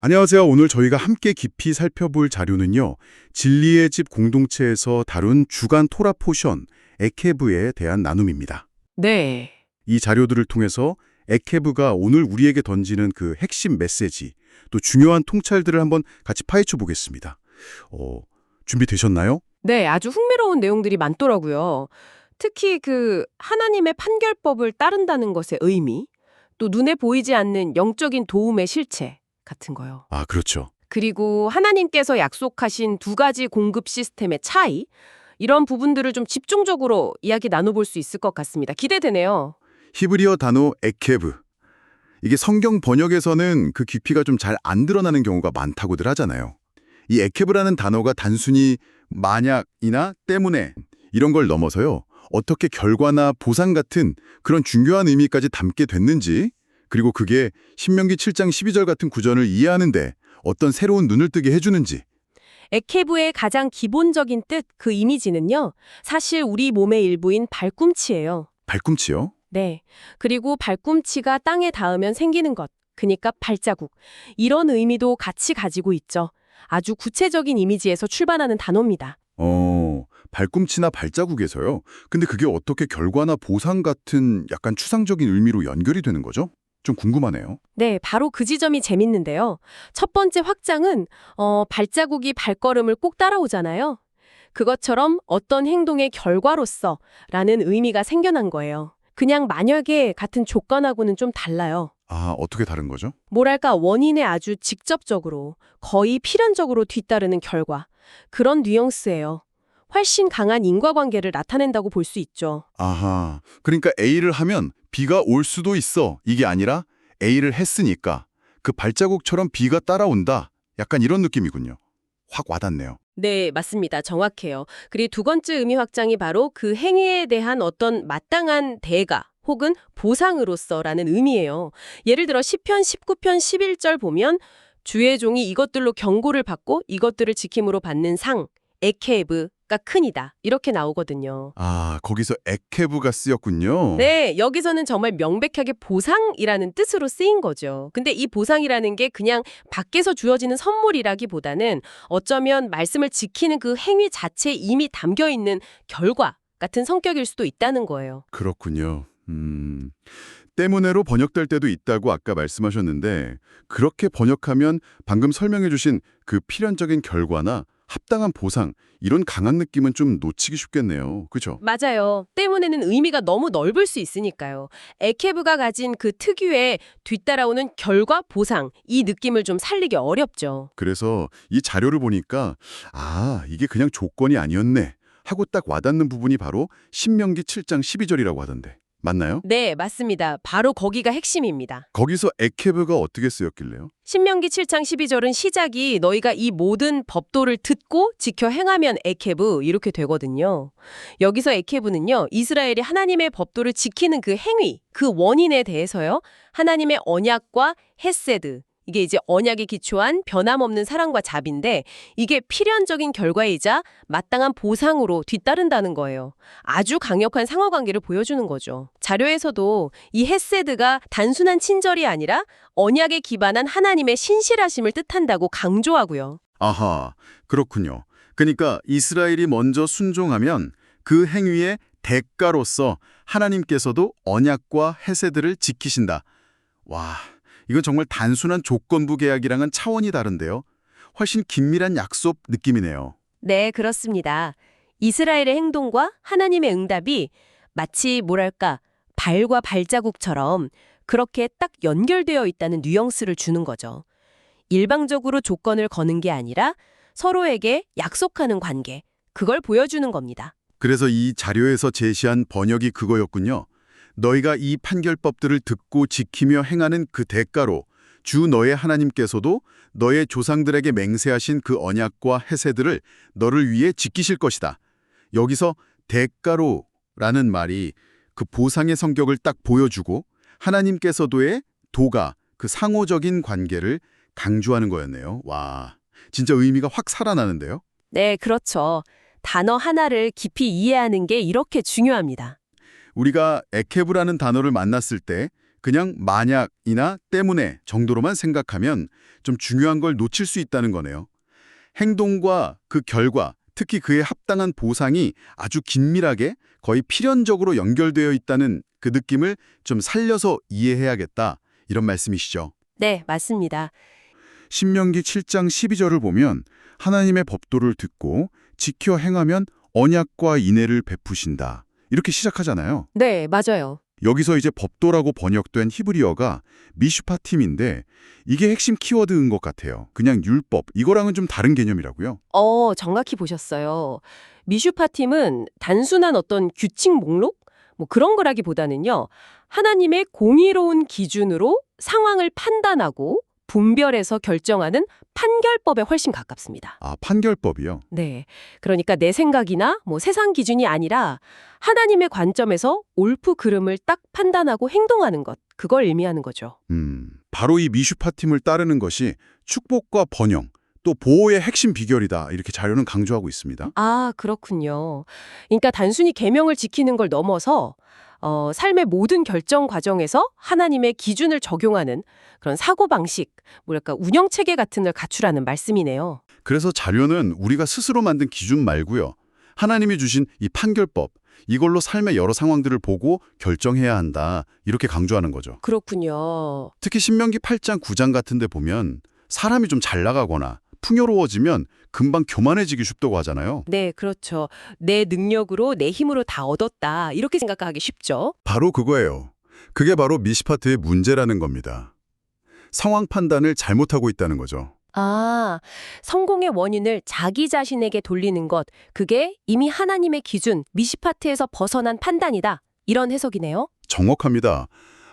안녕하세요. 오늘 저희가 함께 깊이 살펴볼 자료는요. 진리의 집 공동체에서 다룬 주간 토라 포션 에케브에 대한 나눔입니다. 네. 이 자료들을 통해서 에케브가 오늘 우리에게 던지는 그 핵심 메시지, 또 중요한 통찰들을 한번 같이 파헤쳐 보겠습니다. 어, 준비되셨나요? 네, 아주 흥미로운 내용들이 많더라고요. 특히 그 하나님의 판결법을 따른다는 것의 의미, 또 눈에 보이지 않는 영적인 도움의 실체 같은 거요. 아, 그렇죠. 그리고 하나님께서 약속하신 두 가지 공급 시스템의 차이, 이런 부분들을 좀 집중적으로 이야기 나눠볼 수 있을 것 같습니다. 기대되네요. 히브리어 단어 에케브. 이게 성경 번역에서는 그 깊이가 좀 잘 안 드러나는 경우가 많다고들 하잖아요. 이 에케브라는 단어가 단순히 만약이나 때문에 이런 걸 넘어서요. 어떻게 결과나 보상 같은 그런 중요한 의미까지 담게 됐는지 그리고 그게 신명기 7장 12절 같은 구절을 이해하는데 어떤 새로운 눈을 뜨게 해주는지 에케브의 가장 기본적인 뜻, 그 이미지는요. 사실 우리 몸의 일부인 발꿈치예요. 발꿈치요? 네. 그리고 발꿈치가 땅에 닿으면 생기는 것. 그니까 발자국. 이런 의미도 같이 가지고 있죠. 아주 구체적인 이미지에서 출발하는 단어입니다. 어, 발꿈치나 발자국에서요. 근데 그게 어떻게 결과나 보상 같은 약간 추상적인 의미로 연결이 되는 거죠? 좀 궁금하네요. 네, 바로 그 지점이 재밌는데요. 첫 번째 확장은 어, 발자국이 발걸음을 꼭 따라오잖아요. 그것처럼 어떤 행동의 결과로서 라는 의미가 생겨난 거예요. 그냥 만약에 같은 조건하고는 좀 달라요. 아, 어떻게 다른 거죠? 뭐랄까 원인에 아주 직접적으로 거의 필연적으로 뒤따르는 결과 그런 뉘앙스예요. 훨씬 강한 인과관계를 나타낸다고 볼 수 있죠. 아하. 그러니까 A를 하면 B가 올 수도 있어. 이게 아니라 A를 했으니까 그 발자국처럼 B가 따라온다. 약간 이런 느낌이군요. 확 와닿네요. 네, 맞습니다. 정확해요. 그리고 두 번째 의미 확장이 바로 그 행위에 대한 어떤 마땅한 대가 혹은 보상으로서라는 의미예요. 예를 들어 시편 19편 11절 보면 주의 종이 이것들로 경고를 받고 이것들을 지킴으로 받는 상 에케브 가 크니다. 이렇게 나오거든요. 아, 거기서 에케브가 쓰였군요. 네, 여기서는 정말 명백하게 보상이라는 뜻으로 쓰인 거죠. 근데 이 보상이라는 게 그냥 밖에서 주어지는 선물이라기보다는 어쩌면 말씀을 지키는 그 행위 자체에 이미 담겨 있는 결과 같은 성격일 수도 있다는 거예요. 그렇군요. 음. 때문에로 번역될 때도 있다고 아까 말씀하셨는데 그렇게 번역하면 방금 설명해 주신 그 필연적인 결과나 합당한 보상 이런 강한 느낌은 좀 놓치기 쉽겠네요. 그죠? 맞아요. 때문에는 의미가 너무 넓을 수 있으니까요. 에케브가 가진 그 특유의 뒤따라오는 결과 보상 이 느낌을 좀 살리기 어렵죠. 그래서 이 자료를 보니까 아, 이게 그냥 조건이 아니었네 하고 딱 와닿는 부분이 바로 신명기 7장 12절이라고 하던데. 맞나요? 네, 맞습니다. 바로 거기가 핵심입니다. 거기서 에케브가 어떻게 쓰였길래요? 신명기 7장 12절은 시작이 너희가 이 모든 법도를 듣고 지켜 행하면 에케브 이렇게 되거든요. 여기서 에케브는요. 이스라엘이 하나님의 법도를 지키는 그 행위, 그 원인에 대해서요. 하나님의 언약과 헤세드 이게 이제 언약에 기초한 변함없는 사랑과 자비인데 이게 필연적인 결과이자 마땅한 보상으로 뒤따른다는 거예요. 아주 강력한 상호관계를 보여주는 거죠. 자료에서도 이 헤세드가 단순한 친절이 아니라 언약에 기반한 하나님의 신실하심을 뜻한다고 강조하고요. 아하, 그렇군요. 그러니까 이스라엘이 먼저 순종하면 그 행위의 대가로서 하나님께서도 언약과 해세들을 지키신다. 와, 이건 정말 단순한 조건부 계약이랑은 차원이 다른데요. 훨씬 긴밀한 약속 느낌이네요. 네, 그렇습니다. 이스라엘의 행동과 하나님의 응답이 마치 뭐랄까 발과 발자국처럼 그렇게 딱 연결되어 있다는 뉘앙스를 주는 거죠. 일방적으로 조건을 거는 게 아니라 서로에게 약속하는 관계, 그걸 보여주는 겁니다. 그래서 이 자료에서 제시한 번역이 그거였군요. 너희가 이 판결법들을 듣고 지키며 행하는 그 대가로 주 너의 하나님께서도 너의 조상들에게 맹세하신 그 언약과 해세들을 너를 위해 지키실 것이다. 여기서 대가로 라는 말이 그 보상의 성격을 딱 보여주고 하나님께서도의 도가 그 상호적인 관계를 강조하는 거였네요. 와, 진짜 의미가 확 살아나는데요. 네, 그렇죠. 단어 하나를 깊이 이해하는 게 이렇게 중요합니다. 우리가 에케브라는 단어를 만났을 때 그냥 만약이나 때문에 정도로만 생각하면 좀 중요한 걸 놓칠 수 있다는 거네요. 행동과 그 결과, 특히 그에 합당한 보상이 아주 긴밀하게 거의 필연적으로 연결되어 있다는 그 느낌을 좀 살려서 이해해야겠다. 이런 말씀이시죠. 네, 맞습니다. 신명기 7장 12절을 보면 하나님의 법도를 듣고 지켜 행하면 언약과 인애를 베푸신다. 이렇게 시작하잖아요. 네, 맞아요. 여기서 이제 법도라고 번역된 히브리어가 미슈파팀인데 이게 핵심 키워드인 것 같아요. 그냥 율법, 이거랑은 좀 다른 개념이라고요. 어, 정확히 보셨어요. 미슈파팀은 단순한 어떤 규칙 목록? 뭐 그런 거라기보다는요. 하나님의 공의로운 기준으로 상황을 판단하고 분별해서 결정하는 판결법에 훨씬 가깝습니다. 아, 판결법이요? 네. 그러니까 내 생각이나 뭐 세상 기준이 아니라 하나님의 관점에서 옳고 그름을 딱 판단하고 행동하는 것. 그걸 의미하는 거죠. 음, 바로 이 미슈파팀을 따르는 것이 축복과 번영, 또 보호의 핵심 비결이다. 이렇게 자료는 강조하고 있습니다. 아, 그렇군요. 그러니까 단순히 계명을 지키는 걸 넘어서 어, 삶의 모든 결정 과정에서 하나님의 기준을 적용하는 그런 사고방식, 뭐랄까 운영체계 같은 걸 갖추라는 말씀이네요. 그래서 자료는 우리가 스스로 만든 기준 말고요. 하나님이 주신 이 판결법, 이걸로 삶의 여러 상황들을 보고 결정해야 한다. 이렇게 강조하는 거죠. 그렇군요. 특히 신명기 8장 9장 같은 데 보면 사람이 좀 잘 나가거나 풍요로워지면 금방 교만해지기 쉽다고 하잖아요. 네, 그렇죠. 내 능력으로, 내 힘으로 다 얻었다. 이렇게 생각하기 쉽죠. 바로 그거예요. 그게 바로 미시파트의 문제라는 겁니다. 상황 판단을 잘못하고 있다는 거죠. 아, 성공의 원인을 자기 자신에게 돌리는 것, 그게 이미 하나님의 기준, 미시파트에서 벗어난 판단이다. 이런 해석이네요. 정확합니다.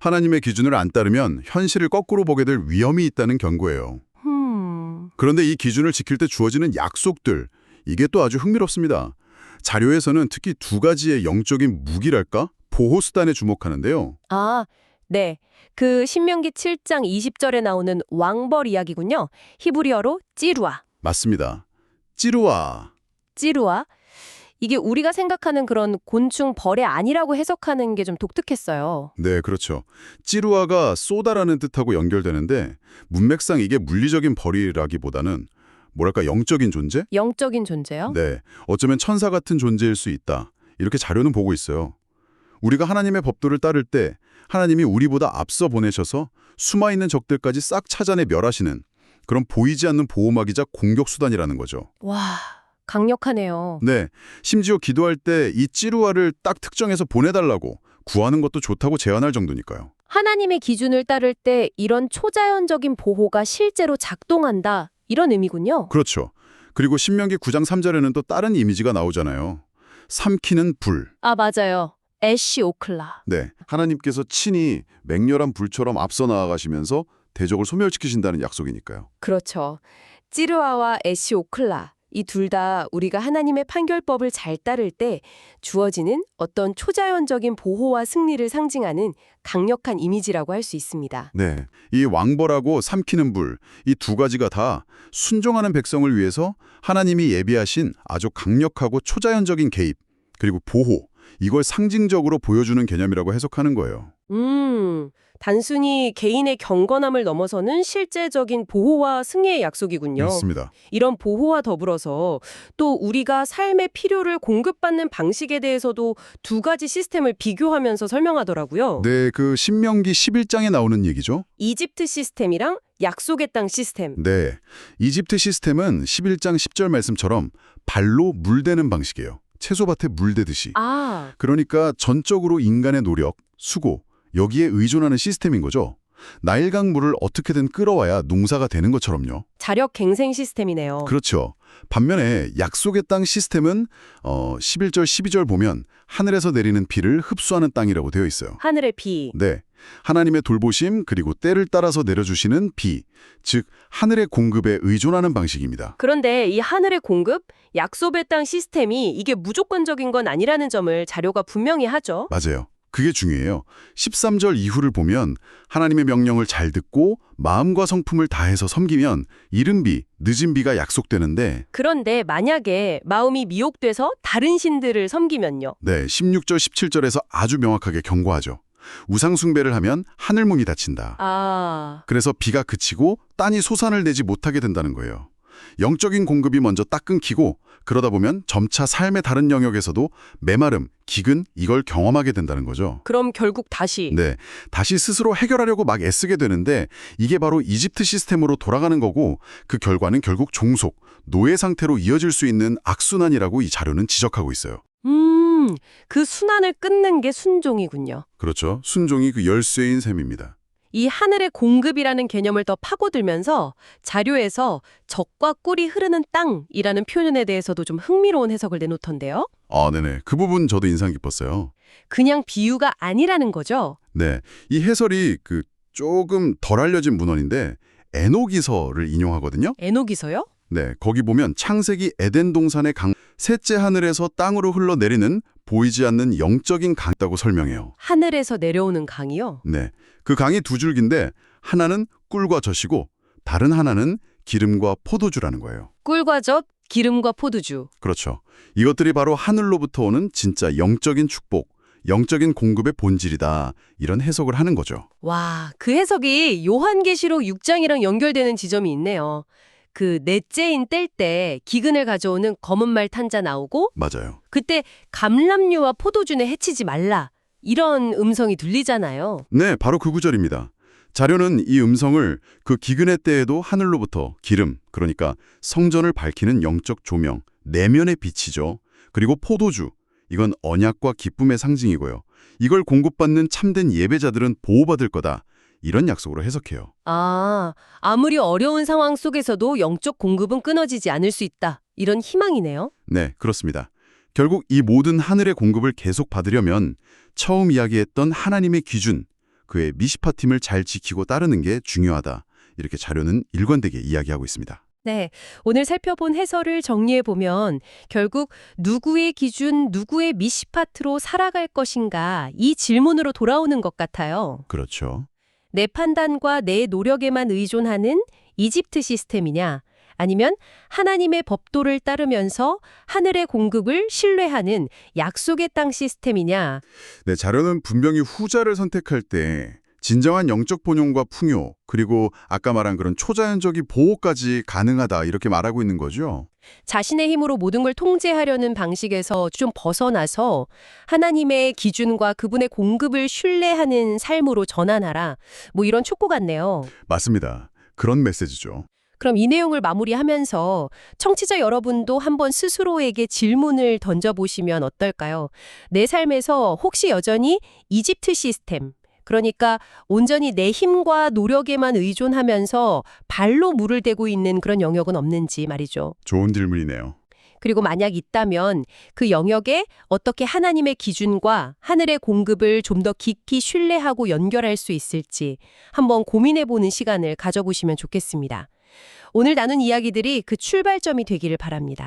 하나님의 기준을 안 따르면 현실을 거꾸로 보게 될 위험이 있다는 경고예요. 음, 그런데 이 기준을 지킬 때 주어지는 약속들, 이게 또 아주 흥미롭습니다. 자료에서는 특히 두 가지의 영적인 무기랄까? 보호수단에 주목하는데요. 아, 네. 그 신명기 7장 20절에 나오는 왕벌 이야기군요. 히브리어로 찌루아. 맞습니다. 찌루아. 찌루아. 이게 우리가 생각하는 그런 곤충 벌의 아니라고 해석하는 게 좀 독특했어요. 네, 그렇죠. 찌루아가 쏘다라는 뜻하고 연결되는데 문맥상 이게 물리적인 벌이라기보다는 뭐랄까 영적인 존재? 영적인 존재요? 네, 어쩌면 천사 같은 존재일 수 있다. 이렇게 자료는 보고 있어요. 우리가 하나님의 법도를 따를 때 하나님이 우리보다 앞서 보내셔서 숨어있는 적들까지 싹 찾아내 멸하시는 그런 보이지 않는 보호막이자 공격수단이라는 거죠. 와, 강력하네요. 네, 심지어 기도할 때 이 찌루아를 딱 특정해서 보내달라고 구하는 것도 좋다고 제안할 정도니까요. 하나님의 기준을 따를 때 이런 초자연적인 보호가 실제로 작동한다. 이런 의미군요. 그렇죠. 그리고 신명기 9장 3절에는 또 다른 이미지가 나오잖아요. 삼키는 불. 아, 맞아요. 애쉬 오클라. 네, 하나님께서 친히 맹렬한 불처럼 앞서 나아가시면서 대적을 소멸시키신다는 약속이니까요. 그렇죠. 찌르아와 애쉬 오클라. 이 둘 다 우리가 하나님의 판결법을 잘 따를 때 주어지는 어떤 초자연적인 보호와 승리를 상징하는 강력한 이미지라고 할 수 있습니다. 네, 이 왕벌하고 삼키는 불, 이 두 가지가 다 순종하는 백성을 위해서 하나님이 예비하신 아주 강력하고 초자연적인 개입, 그리고 보호, 이걸 상징적으로 보여주는 개념이라고 해석하는 거예요. 음, 단순히 개인의 경건함을 넘어서는 실제적인 보호와 승리의 약속이군요. 맞습니다. 이런 보호와 더불어서 또 우리가 삶의 필요를 공급받는 방식에 대해서도 두 가지 시스템을 비교하면서 설명하더라고요. 네, 그 신명기 11장에 나오는 얘기죠. 이집트 시스템이랑 약속의 땅 시스템. 네, 이집트 시스템은 11장 10절 말씀처럼 발로 물대는 방식이에요. 채소밭에 물대듯이. 아, 그러니까 전적으로 인간의 노력, 수고, 여기에 의존하는 시스템인 거죠. 나일강 물을 어떻게든 끌어와야 농사가 되는 것처럼요. 자력 갱생 시스템이네요. 그렇죠. 반면에 약속의 땅 시스템은 어, 11절, 12절 보면 하늘에서 내리는 비를 흡수하는 땅이라고 되어 있어요. 하늘의 비. 네. 하나님의 돌보심 그리고 때를 따라서 내려주시는 비, 즉 하늘의 공급에 의존하는 방식입니다. 그런데 이 하늘의 공급, 약속의 땅 시스템이 이게 무조건적인 건 아니라는 점을 자료가 분명히 하죠. 맞아요. 그게 중요해요. 13절 이후를 보면 하나님의 명령을 잘 듣고 마음과 성품을 다해서 섬기면 이른 비, 늦은 비가 약속되는데 그런데 만약에 마음이 미혹돼서 다른 신들을 섬기면요. 네, 16절, 17절에서 아주 명확하게 경고하죠. 우상 숭배를 하면 하늘문이 닫힌다. 아, 그래서 비가 그치고 땅이 소산을 내지 못하게 된다는 거예요. 영적인 공급이 먼저 딱 끊기고 그러다 보면 점차 삶의 다른 영역에서도 메마름, 기근 이걸 경험하게 된다는 거죠. 그럼 결국 다시 네, 다시 스스로 해결하려고 막 애쓰게 되는데 이게 바로 이집트 시스템으로 돌아가는 거고 그 결과는 결국 종속, 노예 상태로 이어질 수 있는 악순환이라고 이 자료는 지적하고 있어요. 음, 그 순환을 끊는 게 순종이군요. 그렇죠. 순종이 그 열쇠인 셈입니다. 이 하늘의 공급이라는 개념을 더 파고들면서 자료에서 적과 꿀이 흐르는 땅이라는 표현에 대해서도 좀 흥미로운 해석을 내놓던데요. 아, 네네. 그 부분 저도 인상 깊었어요. 그냥 비유가 아니라는 거죠. 네, 이 해설이 그 조금 덜 알려진 문헌인데 에노기서를 인용하거든요. 에녹이서요? 네, 거기 보면 창세기 에덴 동산의 강 셋째 하늘에서 땅으로 흘러내리는 보이지 않는 영적인 강이라고 설명해요. 하늘에서 내려오는 강이요. 네, 그 강이 두 줄기인데 하나는 꿀과 젖이고 다른 하나는 기름과 포도주라는 거예요. 꿀과 젖, 기름과 포도주. 그렇죠. 이것들이 바로 하늘로부터 오는 진짜 영적인 축복, 영적인 공급의 본질이다. 이런 해석을 하는 거죠. 와, 그 해석이 요한계시록 6장이랑 연결되는 지점이 있네요. 그 넷째인 뗄 때 기근을 가져오는 검은 말 탄자 나오고 맞아요. 그때 감람류와 포도주는 해치지 말라. 이런 음성이 들리잖아요. 네, 바로 그 구절입니다. 자료는 이 음성을 그 기근의 때에도 하늘로부터 기름, 그러니까 성전을 밝히는 영적 조명, 내면의 빛이죠. 그리고 포도주, 이건 언약과 기쁨의 상징이고요. 이걸 공급받는 참된 예배자들은 보호받을 거다. 이런 약속으로 해석해요. 아, 아무리 어려운 상황 속에서도 영적 공급은 끊어지지 않을 수 있다. 이런 희망이네요. 네, 그렇습니다. 결국 이 모든 하늘의 공급을 계속 받으려면 처음 이야기했던 하나님의 기준, 그의 미시파팀을 잘 지키고 따르는 게 중요하다. 이렇게 자료는 일관되게 이야기하고 있습니다. 네, 오늘 살펴본 해설을 정리해보면 결국 누구의 기준, 누구의 미시파트로 살아갈 것인가 이 질문으로 돌아오는 것 같아요. 그렇죠. 내 판단과 내 노력에만 의존하는 이집트 시스템이냐? 아니면 하나님의 법도를 따르면서 하늘의 공급을 신뢰하는 약속의 땅 시스템이냐? 네, 자료는 분명히 후자를 선택할 때 진정한 영적 본용과 풍요, 그리고 아까 말한 그런 초자연적인 보호까지 가능하다 이렇게 말하고 있는 거죠. 자신의 힘으로 모든 걸 통제하려는 방식에서 좀 벗어나서 하나님의 기준과 그분의 공급을 신뢰하는 삶으로 전환하라. 뭐 이런 촉구 같네요. 맞습니다. 그런 메시지죠. 그럼 이 내용을 마무리하면서 청취자 여러분도 한번 스스로에게 질문을 던져보시면 어떨까요? 내 삶에서 혹시 여전히 이집트 시스템, 그러니까 온전히 내 힘과 노력에만 의존하면서 발로 물을 대고 있는 그런 영역은 없는지 말이죠. 좋은 질문이네요. 그리고 만약 있다면 그 영역에 어떻게 하나님의 기준과 하늘의 공급을 좀 더 깊이 신뢰하고 연결할 수 있을지 한번 고민해보는 시간을 가져보시면 좋겠습니다. 오늘 나눈 이야기들이 그 출발점이 되기를 바랍니다.